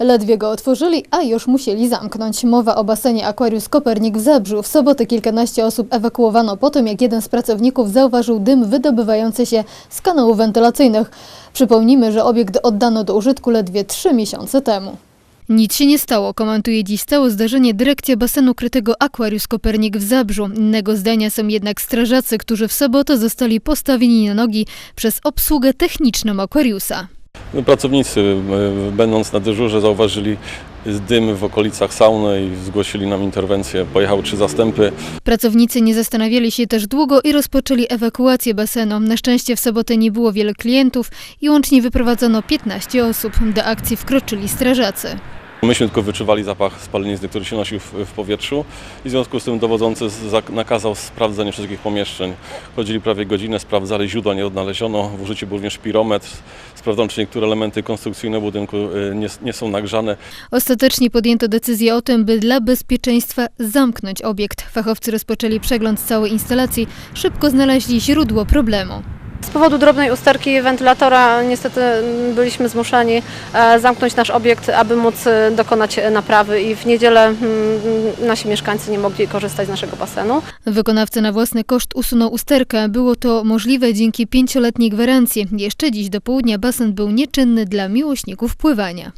Ledwie go otworzyli, a już musieli zamknąć. Mowa o basenie Aquarius Kopernik w Zebrzu. W sobotę kilkanaście osób ewakuowano po tym, jak jeden z pracowników zauważył dym wydobywający się z kanałów wentylacyjnych. Przypomnijmy, że obiekt oddano do użytku ledwie trzy miesiące temu. Nic się nie stało, komentuje dziś całe zdarzenie dyrekcja basenu krytego Aquarius Kopernik w Zabrzu. Innego zdania są jednak strażacy, którzy w sobotę zostali postawieni na nogi przez obsługę techniczną Aquariusa. No, Pracownicy, e, będąc na dyżurze, zauważyli dym w okolicach sauny i zgłosili nam interwencję. Pojechały trzy zastępy. Pracownicy nie zastanawiali się też długo i rozpoczęli ewakuację basenu. Na szczęście w sobotę nie było wiele klientów i łącznie wyprowadzono 15 osób. Do akcji wkroczyli strażacy. Myśmy tylko wyczuwali zapach spalenizny, który się nosił w, w powietrzu i w związku z tym dowodzący nakazał sprawdzenie wszystkich pomieszczeń. Chodzili prawie godzinę, sprawdzali źródła, nie odnaleziono. W użyciu był również pirometr. Sprawdzono, czy niektóre elementy konstrukcyjne budynku y, nie, nie są nagrzane. Ostatecznie podjęto decyzję o tym, by dla bezpieczeństwa zamknąć obiekt. Fachowcy rozpoczęli przegląd całej instalacji. Szybko znaleźli źródło problemu. Z powodu drobnej usterki wentylatora niestety byliśmy zmuszeni e, zamknąć nasz obiekt, aby móc e, dokonać naprawy i w niedzielę mm, nasi mieszkańcy nie mogli korzystać z naszego basenu. Wykonawca na własny koszt usunął usterkę. Było to możliwe dzięki pięcioletniej gwarancji. Jeszcze dziś do południa basen był nieczynny dla miłośników pływania.